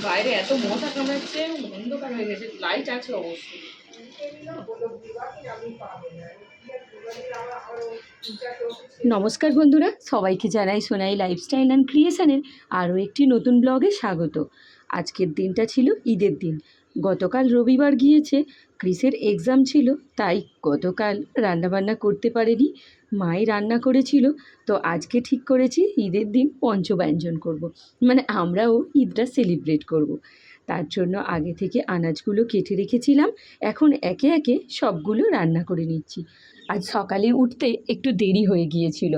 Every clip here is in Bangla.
বাইরে এত মশা কামড়াচ্ছে, অন্ধকার হয়ে গেছে লাইট আছে অবশ্যই। নমস্কার বন্ধুরা, সবাইকে জানাই সোনাই লাইফস্টাইল অ্যান্ড ক্রিয়েশনের আরও একটি নতুন ব্লগে স্বাগত। আজকের দিনটা ছিল ঈদের দিন। গতকাল রবিবার গিয়েছে ক্রিসের এক্সাম ছিল, তাই গতকাল রান্নাবান্না করতে পারেনি মাই রান্না করেছিল, তো আজকে ঠিক করেছি, ঈদের দিন পঞ্চব্যঞ্জন করব। মানে আমরাও ঈদটা সেলিব্রেট করব। তার জন্য আগে থেকে আনাজগুলো কেটে রেখেছিলাম, এখন একে একে সবগুলো রান্না করে নিচ্ছি আজ সকালে উঠতে একটু দেরি হয়ে গিয়েছিল,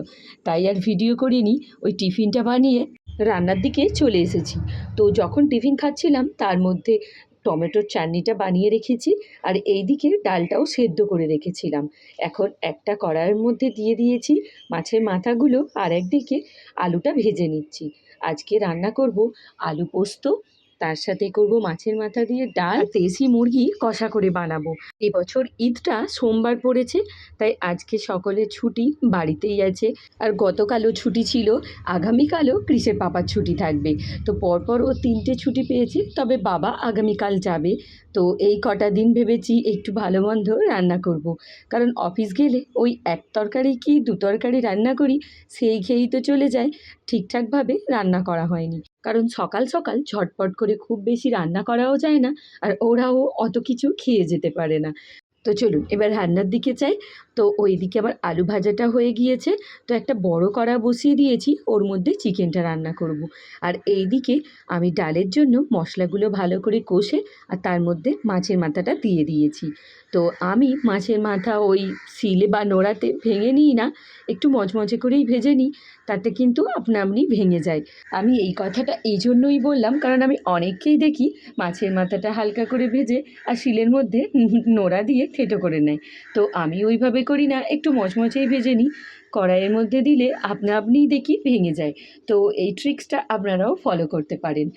তাই আর ভিডিও করিনি, ওই টিফিনটা বানিয়ে রান্নার দিকে চলে এসেছি তো যখন টিফিন খাচ্ছিলাম, তার মধ্যে টমেটোর চাটনিটা বানিয়ে রেখেছি আর এইদিকে ডালটাও সেদ্ধ করে রেখেছিলাম। এখন একটা কড়াইয়ের মধ্যে দিয়ে দিয়েছি, মাছের মাথাগুলো আর একদিকে আলুটা ভেজে নিচ্ছি। আজকে রান্না করব আলু পোস্ত তার সাথে করব মাছের মাথা দিয়ে ডাল দেশি মুরগি কষা করে বানাবো। এবছর ঈদটা সোমবার পড়েছে, তাই আজকে সকলের ছুটি বাড়িতেই আছে। আর গতকালও ছুটি ছিল, আগামীকালও ক্রিসের পাপার ছুটি থাকবে। তো পরপর ও তিনটে ছুটি পেয়েছে, তবে বাবা আগামীকাল যাবে। তো এই কটা দিন ভেবেছি একটু ভালো মন্দ রান্না করব। কারণ অফিস গেলে ওই এক তরকারি কি দু তরকারি রান্না করি, সেই খেয়েই তো চলে যায়। ঠিকঠাকভাবে রান্না করা হয়নি। কারণ সকাল সকাল ঝটপট করে খুব বেশি রান্না করাও যায় না আর ওরাও অত কিছু খেয়ে যেতে পারে না। তো চলুন, এবার রান্নার দিকে চাই তো ওই দিকে আবার আলু ভাজাটা হয়ে গিয়েছে। তো একটা বড় কড়া বসিয়ে দিয়েছি, ওর মধ্যে চিকেনটা রান্না করব। আর এই দিকে আমি ডালের জন্য মশলাগুলো ভালো করে কষে আর তার মধ্যে মাছের মাথাটা দিয়ে দিয়েছি। তো আমি মাছের মাথা ওই শিলে বা নোড়াতে ভেঙে নিই না, একটু মচমচে করেই ভেজে নিই, তাতে কিন্তু আপনা আপনি ভেঙে যায়। আমি এই কথাটা এই জন্যই বললাম, কারণ আমি অনেককেই দেখি মাছের মাথাটা হালকা করে ভেজে আর শিলের মধ্যে নোড়া দিয়ে থেটো করে নেয়। তো আমি ওইভাবে করি না, একটু মচমচেই ভেজে নিই। কড়াইয়ের মধ্যে দিলে আপনা আপনিই দেখি ভেঙে যায়। তো এই ট্রিক্সটা আপনারাও ফলো করতে পারেন।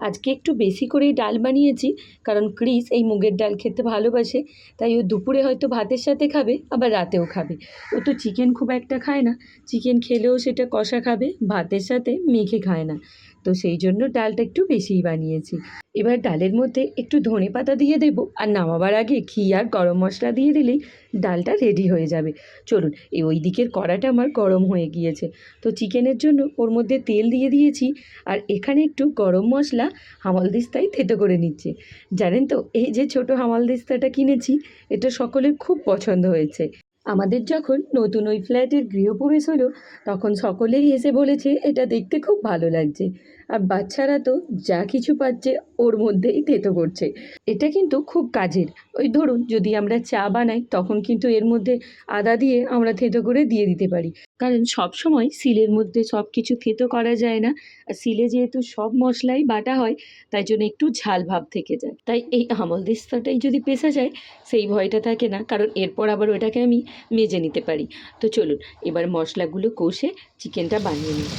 আজকে একটু বেশি করেই ডাল বানিয়েছি, কারণ ক্রিস এই মুগের ডাল খেতে ভালোবাসে, তাই ও দুপুরে হয়তো ভাতের সাথে খাবে, আবার রাতেও খাবে। ও তো চিকেন খুব একটা খায় না। চিকেন খেলেও সেটা কষা খাবে, ভাতের সাথে মেখে খায় না। তো সেই জন্য ডালটা একটু বেশিই বানিয়েছি। এবার ডালের মধ্যে একটু ধনে পাতা দিয়ে দেবো আর নামাবার আগে ঘি আর গরম মশলা দিয়ে দিলেই ডালটা রেডি হয়ে যাবে। চলুন, এই ওই দিকের কড়াটা আমার গরম হয়ে গিয়েছে। তো চিকেনের জন্য ওর মধ্যে তেল দিয়ে দিয়েছি আর এখানে একটু গরম মশলা হামালদিস্তায় থেতো করে নিচ্ছে। জানেন তো, এই যে ছোট হামালদিস্তাটা কিনেছি, এটা সকলের খুব পছন্দ হয়েছে। আমাদের যখন নতুন ওই ফ্ল্যাটের গৃহপ্রবেশ হলো, তখন সকলেই এসে বলেছে, এটা দেখতে খুব ভালো লাগছে। আর বাচ্চারা তো যা কিছু পাচ্ছে ওর মধ্যেই থেতো করছে। এটা কিন্তু খুব কাজের। ওই ধরুন, যদি আমরা চা বানাই, তখন কিন্তু এর মধ্যে আদা দিয়ে আমরা থেতো করে দিয়ে দিতে পারি। কারণ সব সময় সিলের মধ্যে সব কিছু থেতো করা যায় না। আর সিলে যেহেতু সব মশলাই বাটা হয়, তাই জন্য একটু ঝাল ভাব থেকে যায়। তাই এই আমল দিস্তাটাই যদি পেশা যায়, সেই ভয়টা থাকে না। কারণ এরপর আবার ওটাকে আমি মেজে নিতে পারি। তো চলুন, এবার মশলাগুলো কষে চিকেনটা বানিয়ে নিই।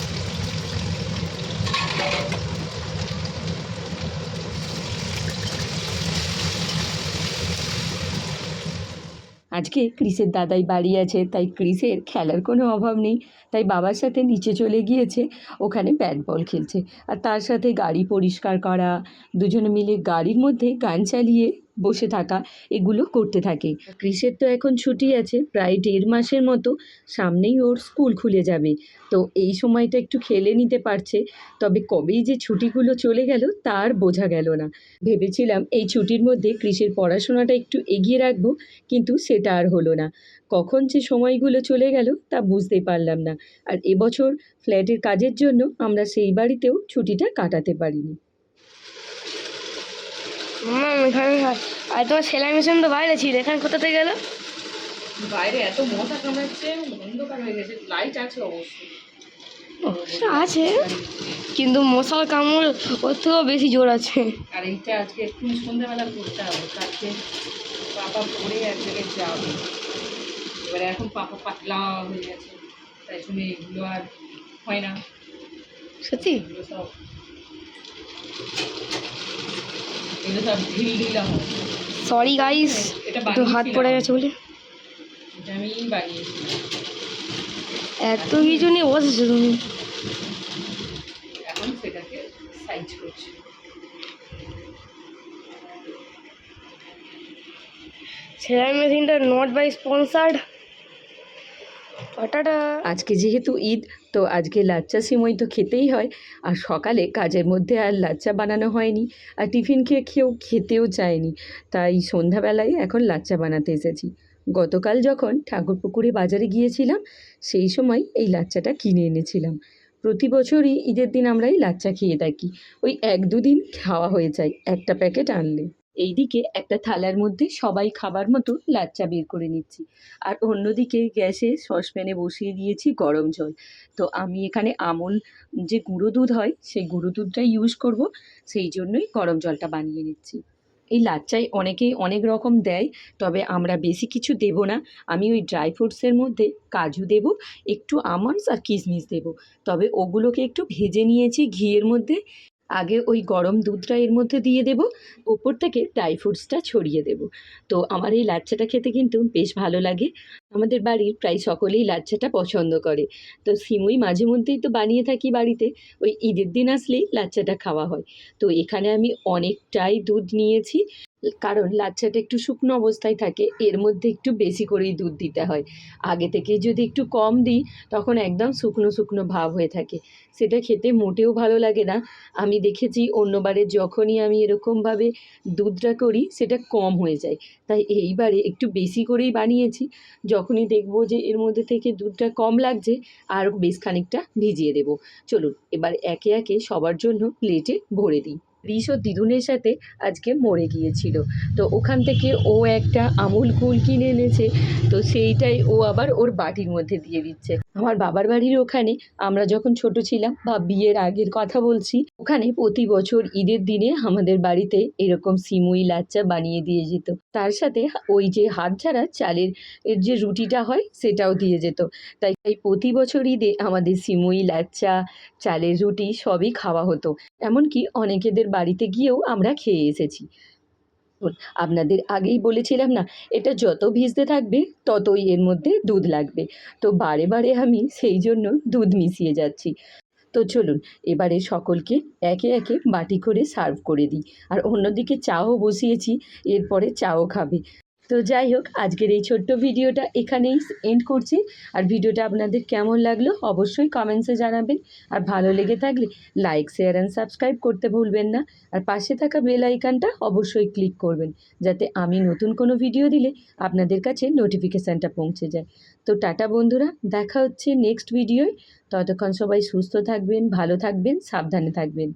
আজকে ক্রিসের দাদাই বাড়ি আছে, তাই ক্রিসের খেলার কোনো অভাব নেই। তাই বাবার সাথে নিচে চলে গিয়েছে, ওখানে ব্যাট বল খেলছে। আর তার সাথে গাড়ি পরিষ্কার করা, দুজনে মিলে গাড়ির মধ্যে গান চালিয়ে বসে থাকা, এগুলো করতে থাকে। ক্রিসের তো এখন ছুটি আছে, প্রায় দেড় মাসের মতো সামনেই ওর স্কুল খুলে যাবে। তো এই সময়টা একটু খেলে নিতে পারছে, তবে কবেই যে ছুটিগুলো চলে গেল তার বোঝা গেল না। ভেবেছিলাম এই ছুটির মধ্যে কৃষির পড়াশোনাটা একটু এগিয়ে রাখব, কিন্তু সেটা আর হলো না। কখন যে সময়গুলো চলে গেল তা বুঝতে পারলাম না। আর এবছর ফ্ল্যাটের কাজের জন্য আমরা সেই বাড়িতেও ছুটিটা কাটাতে পারিনি। হুম এখানে আর তোমার সেলাই মেশিন তো বাইরে ছিল এখানে কোথা থেকে গেল? বাইরে এত মশা কামড়াচ্ছে অন্ধকার হয়ে গেছে লাইট আছে অবশ্যই। আছে কিন্তু মশার কামড় ওর থেকেও বেশি জোর আছে। আর এইটা আজকে একটু সন্ধ্যাবেলা করতে হবে কালকে পাপা পরে এক জায়গায় যাবে। এবারে এখন পাপা পাতলা হয়ে গেছে তাই জন্য এগুলো আর হয় না। সত্যি? সব সরি গাইস একটু হাত পড়ে গেছে বলে। এত কিছু নিয়ে বসেছো তুমি। মেশিনটা নট বাই স্পন্সার্ড আজকে যেহেতু ঈদ তো আজকে লাচ্চা সিমই তো খেতেই হয়। আর সকালে কাজের মধ্যে আর লাচ্চা বানানো হয়নি। আর টিফিন খেয়ে খেয়েও খেতেও চায়নি। তাই সন্ধ্যাবেলায় এখন লাচ্চা বানাতে এসেছি। গতকাল যখন ঠাকুরপুকুরে বাজারে গিয়েছিলাম, সেই সময় এই লাচ্চাটা কিনে এনেছিলাম। প্রতি বছরই ঈদের দিন আমরা এই লাচ্চা খেয়ে থাকি। ওই এক দুদিন খাওয়া হয়ে যায়। একটা প্যাকেট আনলে। এইদিকে একটা থালার মধ্যে সবাই খাবার মতো লাচ্চা বের করে নিচ্ছি। আর অন্যদিকে গ্যাসে সসপ্যানে বসিয়ে দিয়েছি গরম জল। তো আমি এখানে আমল যে গুঁড়ো দুধ হয়, সেই গুঁড়ো দুধটাই ইউজ করব, সেই জন্যই গরম জলটা বানিয়ে নিচ্ছি। এই লাচ্চায় অনেকেই অনেক রকম দেয়, তবে আমরা বেশি কিছু দেব না। আমি ওই ড্রাই ফ্রুটসের মধ্যে কাজু দেব, একটু আমন্ডস আর কিশমিশ দেব। তবে ওগুলোকে একটু ভেজে নিয়েছি ঘিয়ের মধ্যে। আগে ওই গরম দুধটা এর মধ্যে দিয়ে দেব, ওপর থেকে ড্রাই ফ্রুটসটা ছড়িয়ে দেব। তো আমার এই লাচ্চাটা খেতে কিন্তু বেশ ভালো লাগে। আমাদের বাড়ির প্রায় সকলেই লাচ্চাটা পছন্দ করে। তো সিমুই মাঝে মধ্যেই তো বানিয়ে থাকি বাড়িতে, ওই ঈদের দিন আসলেই লাচ্চাটা খাওয়া হয়। তো এখানে আমি অনেকটাই দুধ নিয়েছি, কারণ লাচ্চাটা একটু শুকনো অবস্থায় থাকে, এর মধ্যে একটু বেশি করেই দুধ দিতে হয়। আগে থেকে যদি একটু কম দিই, তখন একদম শুকনো শুকনো ভাব হয়ে থাকে। সেটা খেতে মোটেও ভালো লাগে না। আমি দেখেছি অন্যবারে যখনই আমি এরকমভাবে দুধটা করি, সেটা কম হয়ে যায়। তাই এইবারে একটু বেশি করেই বানিয়েছি। যখনই দেখব যে এর মধ্যে থেকে দুধটা কম লাগছে আর বেশ খানিকটা ভিজিয়ে দেবো। চলুন, এবার একে একে সবার জন্য প্লেটে ভরে দিই। রিস ও দিদুনের সাথে আজকে মরে গিয়েছিল। তো ওখান থেকে ও একটা আমুল কুল কিনে এনেছে, তো সেইটাই ও আবার ওর বাটির মধ্যে দিয়ে দিচ্ছে। আমার বাবার বাড়ির ওখানে আমরা যখন ছোট ছিলাম বা বিয়ের আগের কথা বলছি, ওখানে প্রতি বছর ঈদের দিনে আমাদের বাড়িতে এরকম সিমুই লাচ্চা বানিয়ে দিয়ে যেত। তার সাথে ওই যে হাত ছাড়া চালের এর যে রুটিটা হয়, সেটাও দিয়ে যেত। তাই এই প্রতি বছর ঈদে আমাদের সিমুই লাচ্চা, চালের রুটি সবই খাওয়া হতো। এমনকি অনেকেদের বাড়িতে গিয়েও আমরা খেয়ে এসেছি। আপনাদের আগেই বলেছিলাম না, এটা যত ভিজতে থাকবে, ততই এর মধ্যে দুধ লাগবে। তো বারে বারে আমি সেই জন্য দুধ মিশিয়ে যাচ্ছি। তো চলুন, এবারে সকলকে একে একে বাটি করে সার্ভ করে দিই। আর অন্যদিকে চাও বসিয়েছি, এরপরে চাও খাবে। তো যাই হোক, আজকের এই ছোট্ট ভিডিওটা এখানেই এন্ড করছি। আর ভিডিওটা আপনাদের কেমন লাগল অবশ্যই কমেন্টসে জানাবেন। আর ভালো লেগে থাকলে লাইক শেয়ার অ্যান্ড সাবস্ক্রাইব করতে ভুলবেন না। আর পাশে থাকা বেল আইকনটা অবশ্যই ক্লিক করবেন, যাতে আমি নতুন কোনো ভিডিও দিলে আপনাদের কাছে নোটিফিকেশানটা পৌঁছে যায়। তো টাটা বন্ধুরা, দেখা হচ্ছে নেক্সট ভিডিওয় ততক্ষণ সবাই সুস্থ থাকবেন, ভালো থাকবেন, সাবধানে থাকবেন।